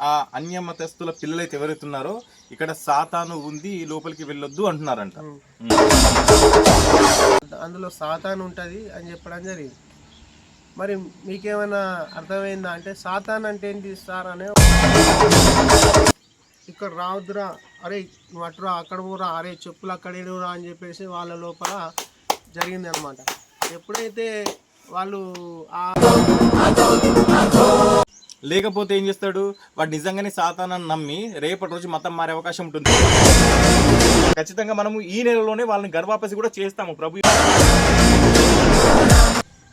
ఆ అన్య మతస్థుల పిల్లలైతే ఎవరైతే ఉన్నారో ఇక్కడ సాతాను ఉంది లోపలికి వెళ్ళొద్దు అంటున్నారంట. అందులో సాతాన్ ఉంటుంది అని చెప్పడం జరిగింది. మరి మీకేమైనా అర్థమైందా? అంటే సాతాన్ అంటే ఏంటి సార్ అనే ఇక్కడ రావద్దురా. అరే అటురా అక్కడ పోరా అరే చెప్పులు అక్కడ ఇడురా అని చెప్పేసి వాళ్ళ లోపల జరిగింది అనమాట ఎప్పుడైతే వాళ్ళు లేకపోతే ఏం చేస్తాడు? వాడు నిజంగానే సాతానని నమ్మి రేపటి రోజు మతం మారే అవకాశం ఉంటుంది. ఖచ్చితంగా మనము ఈ నెలలోనే వాళ్ళని గర్భాపసి కూడా చేస్తాము ప్రభు.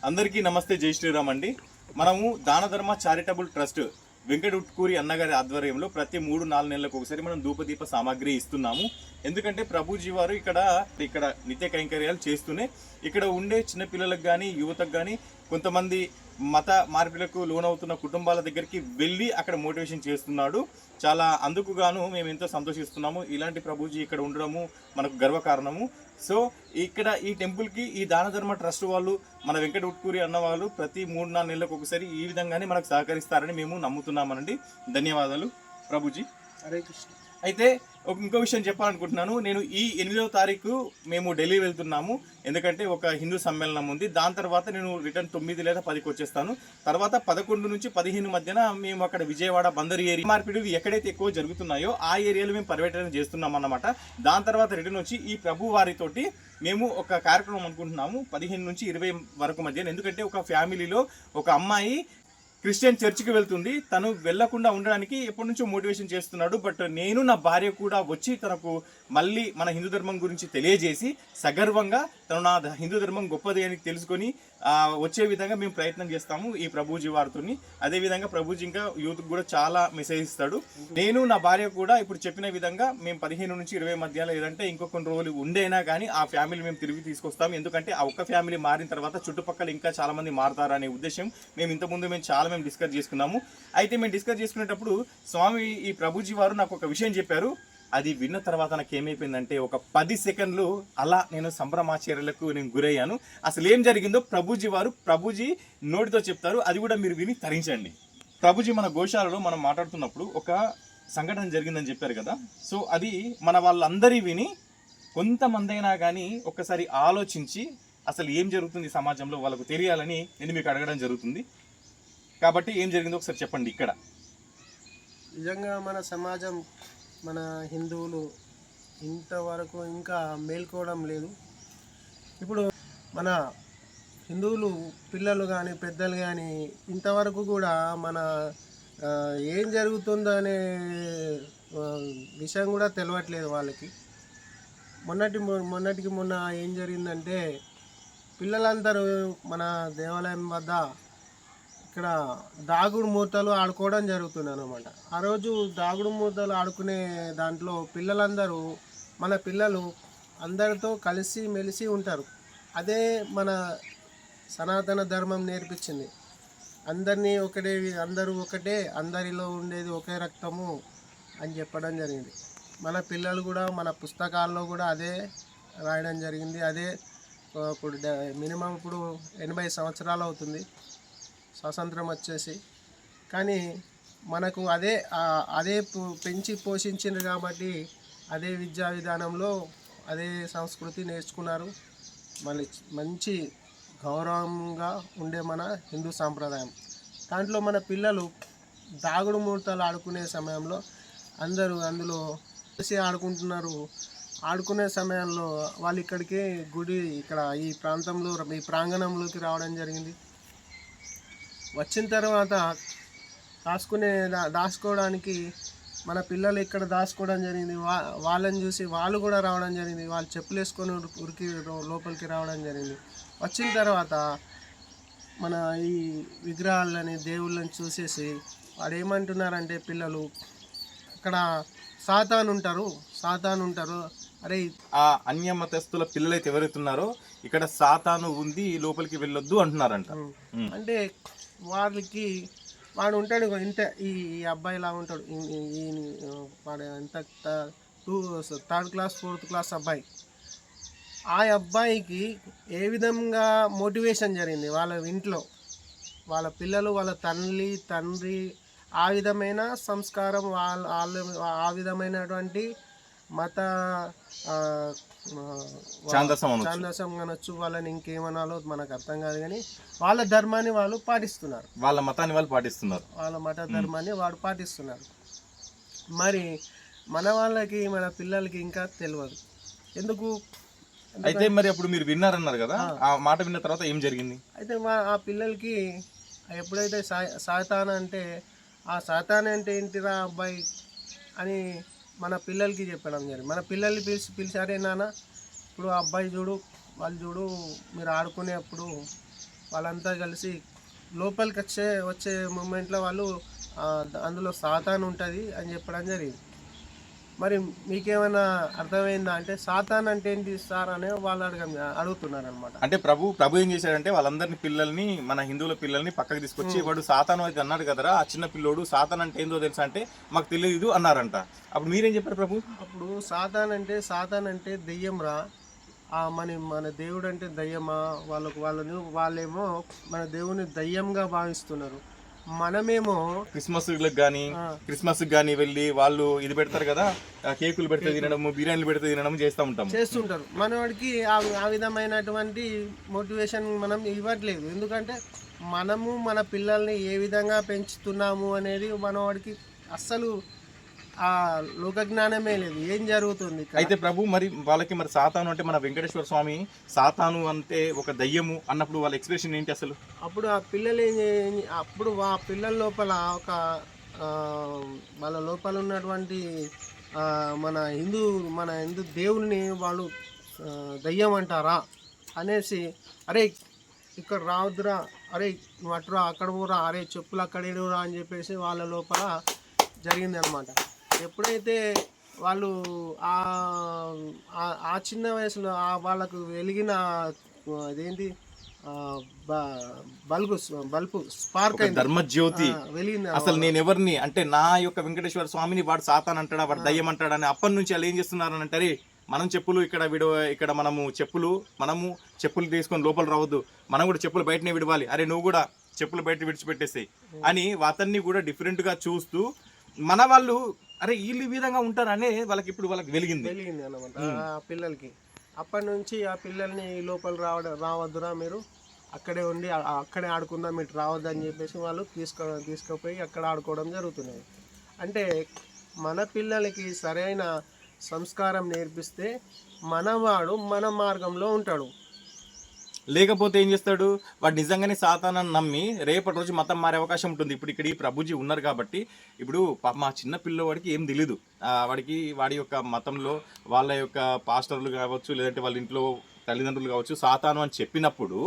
అందరికీ నమస్తే జై శ్రీరామ్ అండి. మనము దాన ధర్మ చారిటబుల్ ట్రస్ట్ వెంకట ఉట్కూరి అన్నగారి ఆధ్వర్యంలో ప్రతి మూడు నాలుగు నెలలకు ఒకసారి మనం ధూపదీప సామాగ్రి ఇస్తున్నాము. ఎందుకంటే ప్రభుజీ వారు ఇక్కడ ఇక్కడ నిత్య కైంకర్యాలు చేస్తూనే ఇక్కడ ఉండే చిన్నపిల్లలకు కానీ యువతకు కానీ కొంతమంది మత మార్పులకు లోనవుతున్న కుటుంబాల దగ్గరికి వెళ్ళి అక్కడ మోటివేషన్ చేస్తున్నాడు. చాలా అందుకు గాను మేము ఎంతో సంతోషిస్తున్నాము. ఇలాంటి ప్రభుజీ ఇక్కడ ఉండడము మనకు గర్వకారణము. సో ఇక్కడ ఈ టెంపుల్కి ఈ దాన ధర్మ ట్రస్ట్ వాళ్ళు మన వెంకట ఉట్కూరి అన్న వాళ్ళు ప్రతి మూడు నాలుగు నెలలకు ఒకసారి ఈ విధంగానే మనకు సహకరిస్తారని మేము నమ్ముతున్నామనండి. ధన్యవాదాలు ప్రభుజీ. హరే కృష్ణ. అయితే ఒక ఇంకో విషయం చెప్పాలనుకుంటున్నాను. నేను ఈ ఎనిమిదవ తారీఖు మేము ఢిల్లీ వెళ్తున్నాము. ఎందుకంటే ఒక హిందూ సమ్మేళనం ఉంది. దాని తర్వాత నేను రిటర్న్ తొమ్మిది లేదా పదికి వచ్చేస్తాను. తర్వాత పదకొండు నుంచి పదిహేను మధ్యన మేము అక్కడ విజయవాడ బందర్ ఏరియా మార్పిడివి ఎక్కడైతే ఎక్కువ జరుగుతున్నాయో ఆ ఏరియాలో మేము పర్యటన చేస్తున్నాం అన్నమాట. దాని తర్వాత రిటర్న్ వచ్చి ఈ ప్రభు వారితోటి మేము ఒక కార్యక్రమం అనుకుంటున్నాము. పదిహేను నుంచి ఇరవై వరకు మధ్య ఎందుకంటే ఒక ఫ్యామిలీలో ఒక అమ్మాయి క్రిస్టియన్ చర్చికి వెళ్తుంది. తను వెళ్ళకుండా ఉండడానికి ఎప్పటి నుంచో మోటివేషన్ చేస్తున్నాడు. బట్ నేను నా భార్య కూడా వచ్చి తనకు మళ్ళీ మన హిందూ ధర్మం గురించి తెలియజేసి సగర్వంగా తను నా హిందూ ధర్మం గొప్పది అని తెలుసుకొని వచ్చే విధంగా మేము ప్రయత్నం చేస్తాము ఈ ప్రభుజీ వారితోని అదేవిధంగా ప్రభుజీ ఇంకా యూత్కి కూడా చాలా మెసేజ్ ఇస్తాడు. నేను నా భార్య కూడా ఇప్పుడు చెప్పిన విధంగా మేము పదిహేను నుంచి ఇరవై మధ్య లేదంటే ఇంకో కొన్ని రోజులు ఉండేనా కానీ ఆ ఫ్యామిలీ మేము తిరిగి తీసుకొస్తాం. ఎందుకంటే ఆ ఒక్క ఫ్యామిలీ మారిన తర్వాత చుట్టుపక్కల ఇంకా చాలా మంది మారుతారనే ఉద్దేశం మేము ఇంతకుముందు మేము చాలా మేము డిస్కస్ చేసుకున్నాము. అయితే మేము డిస్కస్ చేసుకునేటప్పుడు స్వామి ఈ ప్రభుజీ వారు నాకు ఒక విషయం చెప్పారు. అది విన్న తర్వాత నాకు ఏమైపోయిందంటే ఒక పది సెకండ్లు అలా నేను సంభ్రమాచార్యులకు నేను గురయ్యాను. అసలు ఏం జరిగిందో ప్రభుజీ వారు ప్రభుజీ నోటితో చెప్తారు. అది కూడా మీరు విని తరించండి. ప్రభుజీ మన గోశాలలో మనం మాట్లాడుతున్నప్పుడు ఒక సంఘటన జరిగిందని చెప్పారు కదా. సో అది మన వాళ్ళందరి విని కొంతమందైనా కానీ ఒక్కసారి ఆలోచించి అసలు ఏం జరుగుతుంది సమాజంలో వాళ్ళకు తెలియాలని నేను మీకు అడగడం జరుగుతుంది. కాబట్టి ఏం జరిగిందో ఒకసారి చెప్పండి ఇక్కడ. నిజంగా మన సమాజం మన హిందువులు ఇంతవరకు ఇంకా మేల్కోవడం లేదు. ఇప్పుడు మన హిందువులు పిల్లలు కానీ పెద్దలు కానీ ఇంతవరకు కూడా మన ఏం జరుగుతుందో అనే విషయం కూడా తెలియట్లేదు వాళ్ళకి. మొన్నటి మొన్నటికి మొన్న ఏం జరిగిందంటే పిల్లలందరూ మన దేవాలయం వద్ద ఇక్కడ దాగుడు మూతలు ఆడుకోవడం జరుగుతుంది అనమాట ఆ రోజు దాగుడు మూతలు ఆడుకునే దాంట్లో పిల్లలందరూ మన పిల్లలు అందరితో కలిసి మెలిసి ఉంటారు. అదే మన సనాతన ధర్మం నేర్పించింది. అందరినీ ఒకటే అందరూ ఒకటే అందరిలో ఉండేది ఒకే రక్తము అని చెప్పడం జరిగింది. మన పిల్లలు కూడా మన పుస్తకాల్లో కూడా అదే రాయడం జరిగింది. అదే ఇప్పుడు మినిమం ఇప్పుడు ఎనభై సంవత్సరాలు అవుతుంది. స్వాతంత్రం వచ్చేసి. కానీ మనకు అదే అదే పెంచి పోషించింది కాబట్టి అదే విద్యా విధానంలో అదే సంస్కృతి నేర్చుకున్నారు. మళ్ళీ మంచి గౌరవంగా ఉండే మన హిందూ సాంప్రదాయం. దాంట్లో మన పిల్లలు దాగుడు ముహూర్తాలు ఆడుకునే సమయంలో అందరూ అందులో కలిసి ఆడుకుంటున్నారు. ఆడుకునే సమయంలో వాళ్ళు ఇక్కడికి గుడి ఇక్కడ ఈ ప్రాంతంలో ఈ ప్రాంగణంలోకి రావడం జరిగింది. వచ్చిన తర్వాత దాచుకునే దా- దాచుకోవడానికి మన పిల్లలు ఇక్కడ దాచుకోవడం జరిగింది. వా వాళ్ళని చూసి వాళ్ళు కూడా రావడం జరిగింది. వాళ్ళు చెప్పులు వేసుకొని ఉరికి- లోపలికి రావడం జరిగింది. వచ్చిన తర్వాత మన ఈ విగ్రహాలని దేవుళ్ళని చూసేసి వాడు ఏమంటున్నారంటే పిల్లలు అక్కడ సాతాన్ ఉంటారు సాతాన్ ఉంటారు. అరే ఆ అన్య మతస్థుల పిల్లలైతే ఎవరైతే ఉన్నారో ఇక్కడ సాతాను ఉంది లోపలికి వెళ్ళొద్దు అంటున్నారంట. అంటే వాళ్ళకి వాడు ఉంటాడు ఇంత ఈ అబ్బాయి ఇలా ఉంటాడు. ఈ- వాడు ఎంత two third class fourth class అబ్బాయి. ఆ అబ్బాయికి ఏ విధంగా మోటివేషన్ జరిగింది? వాళ్ళ ఇంట్లో వాళ్ళ పిల్లలు వాళ్ళ తల్లి తండ్రి ఆ విధమైన సంస్కారం వాళ్ళ వాళ్ళ ఆ విధమైనటువంటి మత ఛాందసం అనొచ్చు. వాళ్ళని ఇంకేమనాలో మనకు అర్థం కాదు కానీ వాళ్ళ ధర్మాన్ని వాళ్ళు పాటిస్తున్నారు. వాళ్ళ మతాన్ని వాళ్ళు పాటిస్తున్నారు. వాళ్ళ మత ధర్మాన్ని వాడు పాటిస్తున్నారు. మరి మన వాళ్ళకి మన పిల్లలకి ఇంకా తెలియదు ఎందుకు? అయితే మరి అప్పుడు మీరు విన్నారన్నారు కదా? ఆ. మాట విన్న తర్వాత ఏం జరిగింది? అయితే మా ఆ పిల్లలకి ఎప్పుడైతే సా సాతాన్ అంటే ఆ సాతాన్ అంటే ఏంటిరా అబ్బాయి అని మన పిల్లలకి చెప్పడం జరిగింది. మన పిల్లల్ని పిలిచి పిలిచారే నాన్న ఇప్పుడు అబ్బాయి చూడు వాళ్ళు చూడు మీరు ఆడుకునేప్పుడు వాళ్ళంతా కలిసి లోపలికి వచ్చే వచ్చే మూమెంట్లో వాళ్ళు అందులో సాతాన్ ఉంటుంది అని చెప్పడం జరిగింది. మరి మీకేమైనా అర్థమైందా? అంటే సాతాన్ అంటే ఏంటి సార్ అని వాళ్ళు అడగ అడుగుతున్నారు అనమాట అంటే ప్రభు ప్రభు ఏం చేశాడంటే వాళ్ళందరిని పిల్లల్ని మన హిందువుల పిల్లల్ని పక్కకి తీసుకొచ్చి వాడు సాతాను అయితే అన్నాడు కదరా ఆ చిన్న పిల్లోడు సాతాన్ అంటే ఏందో తెలుసా అంటే మాకు తెలియదు అన్నారంట. అప్పుడు మీరేం చెప్పారు ప్రభు? అప్పుడు సాతాన్ అంటే సాతాన్ అంటే దెయ్యం రా. ఆ మన మన దేవుడు అంటే దయ్యమా? వాళ్ళకు వాళ్ళని వాళ్ళేమో మన దేవుని దయ్యంగా భావిస్తున్నారు. మనమేమో క్రిస్మస్ కానీ క్రిస్మస్ కానీ వెళ్ళి వాళ్ళు ఇది పెడతారు కదా కేకులు పెడితే తినడము బిర్యానీలు పెడితే తినడం చేస్తూ ఉంటాము. చేస్తుంటారు. మనవాడికి ఆ ఆ విధమైనటువంటి మోటివేషన్ మనం ఇవ్వట్లేదు. ఎందుకంటే మనము మన పిల్లల్ని ఏ విధంగా పెంచుతున్నాము అనేది మనవాడికి అస్సలు ఆ లోక జ్ఞానమే లేదు. ఏం జరుగుతుంది? అయితే ప్రభు మరి వాళ్ళకి మరి సాతాను అంటే మన వెంకటేశ్వర స్వామి సాతాను అంటే ఒక దయ్యము అన్నప్పుడు వాళ్ళ ఎక్స్ప్రెషన్ ఏంటి అసలు? అప్పుడు ఆ పిల్లలు ఏం అప్పుడు ఆ పిల్లల లోపల ఒక వాళ్ళ లోపల ఉన్నటువంటి మన హిందూ మన హిందూ దేవుల్ని వాళ్ళు దయ్యం అంటారా? అనేసి అరే ఇక్కడ రావద్దురా అరే నువ్వు అటురా అక్కడ పోరా అరే చెప్పులు అక్కడ ఇడురా అని చెప్పేసి వాళ్ళ లోపల జరిగింది అనమాట ఎప్పుడైతే వాళ్ళు ఆ చిన్న వయసులో ఆ వాళ్ళకు వెలిగిన అదేంటి బల్బు బల్బు స్పార్క్ ధర్మజ్యోతి. అసలు నేను ఎవరిని అంటే నా యొక్క వెంకటేశ్వర స్వామిని వాడు సాతాన్ అంటాడా వాడు దయ్యం అంటాడా అని అప్పటి నుంచి వాళ్ళు ఏం చేస్తున్నారు అని అంటారే మనం చెప్పులు ఇక్కడ విడ ఇక్కడ మనము చెప్పులు మనము చెప్పులు తీసుకొని లోపల రావద్దు. మనం కూడా చెప్పులు బయటనే విడవాలి. అరే నువ్వు కూడా చెప్పులు బయట విడిచిపెట్టేసాయి అని అతన్ని కూడా different గా చూస్తూ మన వాళ్ళు అరే వీళ్ళు ఈ విధంగా ఉంటారనే వాళ్ళకి ఇప్పుడు వాళ్ళకి వెలిగింది. వెలిగింది అనమాట ఆ పిల్లలకి. అప్పటి నుంచి ఆ పిల్లల్ని లోపల రావడం రావద్దురా మీరు. అక్కడే ఉండి అక్కడే ఆడుకుందాం మీరు రావద్దు అని చెప్పేసి వాళ్ళు తీసుకో తీసుకుపోయి అక్కడ ఆడుకోవడం జరుగుతున్నది. అంటే మన పిల్లలకి సరైన సంస్కారం నేర్పిస్తే మనవాడు మన మార్గంలో ఉంటాడు. లేకపోతే ఏం చేస్తాడు? వాడు నిజంగానే సాతానని నమ్మి రేపటి రోజు మతం మారే అవకాశం ఉంటుంది. ఇప్పుడు ఇక్కడ ఈ ప్రభుజీ ఉన్నారు కాబట్టి ఇప్పుడు మా చిన్న పిల్లవాడికి ఏం తెలీదు. వాడికి వాడి యొక్క మతంలో వాళ్ళ యొక్క పాస్టర్లు కావచ్చు లేదంటే వాళ్ళ ఇంట్లో తల్లిదండ్రులు కావచ్చు సాతాను అని చెప్పినప్పుడు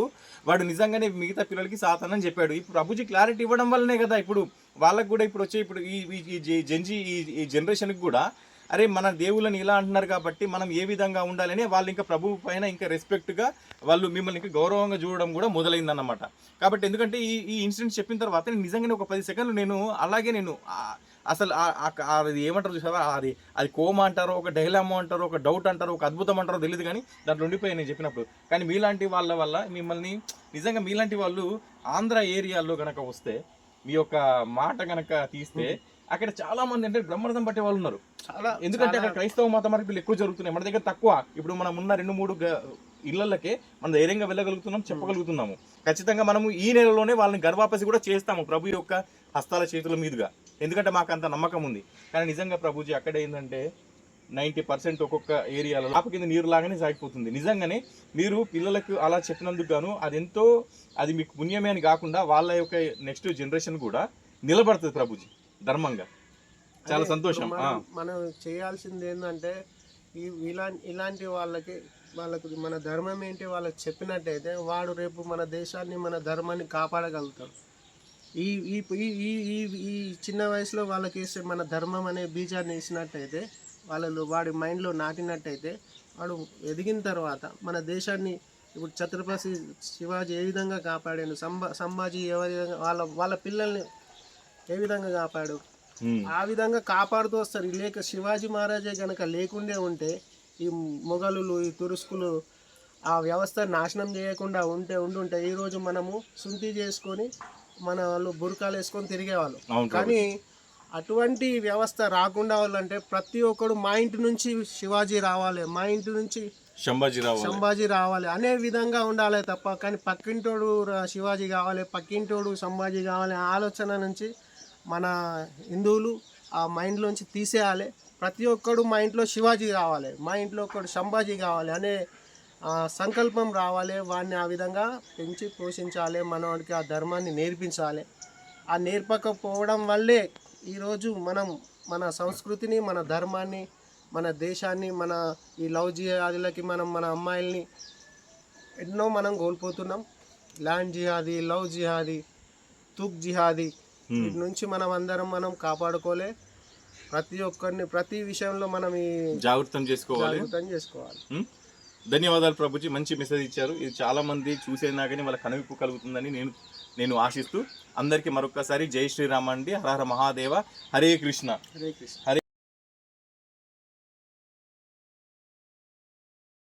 వాడు నిజంగానే మిగతా పిల్లలకి సాతాను అని చెప్పాడు. ఇప్పుడు ప్రభుజీ క్లారిటీ ఇవ్వడం వల్లనే కదా ఇప్పుడు వాళ్ళకు కూడా ఇప్పుడు వచ్చే ఇప్పుడు ఈ జెన్జీ ఈ ఈ జనరేషన్కి కూడా అరే మన దేవుళ్ళని ఇలా అంటున్నారు కాబట్టి మనం ఏ విధంగా ఉండాలని వాళ్ళు ఇంకా ప్రభు పైన ఇంకా రెస్పెక్ట్గా వాళ్ళు మిమ్మల్ని ఇంకా గౌరవంగా చూడడం కూడా మొదలైందన్నమాట. కాబట్టి ఎందుకంటే ఈ ఈ ఇన్సిడెంట్ చెప్పిన తర్వాత నేను నిజంగానే ఒక పది సెకండ్లు నేను అలాగే నేను అసలు అది ఏమంటారు చూసారా అది అది కోమ అంటారో ఒక డైలామో అంటారో ఒక డౌట్ అంటారో ఒక అద్భుతం అంటారో తెలియదు కానీ దాంట్లో ఉండిపోయాయి నేను చెప్పినప్పుడు. కానీ మీలాంటి వాళ్ళ వల్ల మిమ్మల్ని నిజంగా మీలాంటి వాళ్ళు ఆంధ్ర ఏరియాలో కనుక వస్తే మీ యొక్క మాట కనుక తీస్తే అక్కడ చాలా మంది అంటే బ్రహ్మరథం పట్టే వాళ్ళు ఉన్నారు. చాలా ఎందుకంటే అక్కడ క్రైస్తవ మత మార్పులు ఎక్కువ జరుగుతున్నాయి. మన దగ్గర తక్కువ. ఇప్పుడు మనం ఉన్న రెండు మూడు ఇళ్ళకే మనం ధైర్యంగా వెళ్ళగలుగుతున్నాం చెప్పగలుగుతున్నాము. ఖచ్చితంగా మనము ఈ నెలలోనే వాళ్ళని గర్వాపసి కూడా చేస్తాము ప్రభు యొక్క హస్తాల చేతుల మీదుగా. ఎందుకంటే మాకు అంత నమ్మకం ఉంది. కానీ నిజంగా ప్రభుజీ అక్కడ ఏంటంటే నైంటీ పర్సెంట్ ఒక్కొక్క ఏరియాలో లాప కింద నీరు లాగానే సాగిపోతుంది. నిజంగానే మీరు పిల్లలకు అలా చెప్పినందుకు గాను అది ఎంతో అది మీకు పుణ్యమే అని కాకుండా వాళ్ళ యొక్క నెక్స్ట్ జనరేషన్ కూడా నిలబడుతుంది ప్రభుజీ. ధర్మంగా. చాలా సంతోషం. మనం చేయాల్సింది ఏంటంటే ఈ ఇలా ఇలాంటి వాళ్ళకి వాళ్ళకు మన ధర్మం ఏంటి వాళ్ళకి చెప్పినట్టయితే వాడు రేపు మన దేశాన్ని మన ధర్మాన్ని కాపాడగలుగుతాడు. ఈ ఈ ఈ ఈ- ఈ ఈ చిన్న వయసులో వాళ్ళకి వేసే మన ధర్మం అనే బీజాన్ని వేసినట్టయితే వాళ్ళు వాడి మైండ్లో నాటినట్టయితే వాడు ఎదిగిన తర్వాత మన దేశాన్ని ఇప్పుడు ఛత్రపతి శివాజీ ఏ విధంగా కాపాడాడు సంభా సంభాజీ ఏ విధంగా వాళ్ళ వాళ్ళ పిల్లల్ని ఏ విధంగా కాపాడు. ఆ విధంగా కాపాడుతూ వస్తారు లేక శివాజీ మహారాజే గనక లేకుండే ఉంటే ఈ మొఘలులు ఈ తురుస్కులు ఆ వ్యవస్థ నాశనం చేయకుండా ఉంటే ఉండుంటే ఈరోజు మనము శుద్ధి చేసుకొని మన వాళ్ళు బురకాలు వేసుకొని తిరిగేవాళ్ళు. కానీ అటువంటి వ్యవస్థ రాకుండా వాళ్ళంటే ప్రతి ఒక్కడు మా ఇంటి నుంచి శివాజీ రావాలి మా ఇంటి నుంచి శంభాజీరావు సంభాజీ రావాలి అనే విధంగా ఉండాలి తప్ప కానీ పక్కింటోడు శివాజీ కావాలి పక్కింటోడు సంభాజీ కావాలి ఆలోచన నుంచి మన హిందువులు ఆ మైండ్లోంచి తీసేయాలి. ప్రతి ఒక్కడు మా ఇంట్లో శివాజీ కావాలి. మా ఇంట్లో ఒకడు సంభాజీ కావాలి అనే సంకల్పం రావాలి. వాడిని ఆ విధంగా పెంచి పోషించాలి. మనవాడికి ఆ ధర్మాన్ని నేర్పించాలి. ఆ నేర్పకపోవడం వల్లే ఈరోజు మనం మన సంస్కృతిని మన ధర్మాన్ని మన దేశాన్ని మన ఈ లవ్ జిహాదీలకి మనం మన అమ్మాయిల్ని ఎన్నో మనం కోల్పోతున్నాం. ల్యాండ్ జిహాదీ లవ్ జిహాదీ తుక్ జిహాదీ వీటి నుంచి మనం అందరం మనం కాపాడుకోలే. ప్రతి ఒక్కరిని ప్రతి విషయంలో మనం ఈ జాగృతం చేసుకోవాలి. చేసుకోవాలి. ధన్యవాదాలు ప్రభుజీ. మంచి మెసేజ్ ఇచ్చారు. ఇది చాలా మంది చూసేనా కానీ వాళ్ళ కనువిప్పు కలుగుతుందని నేను నేను ఆశిస్తూ అందరికీ మరొకసారి జై శ్రీరామ అండి. హర హర మహాదేవ. హరే కృష్ణ. హరే కృష్ణ. హరే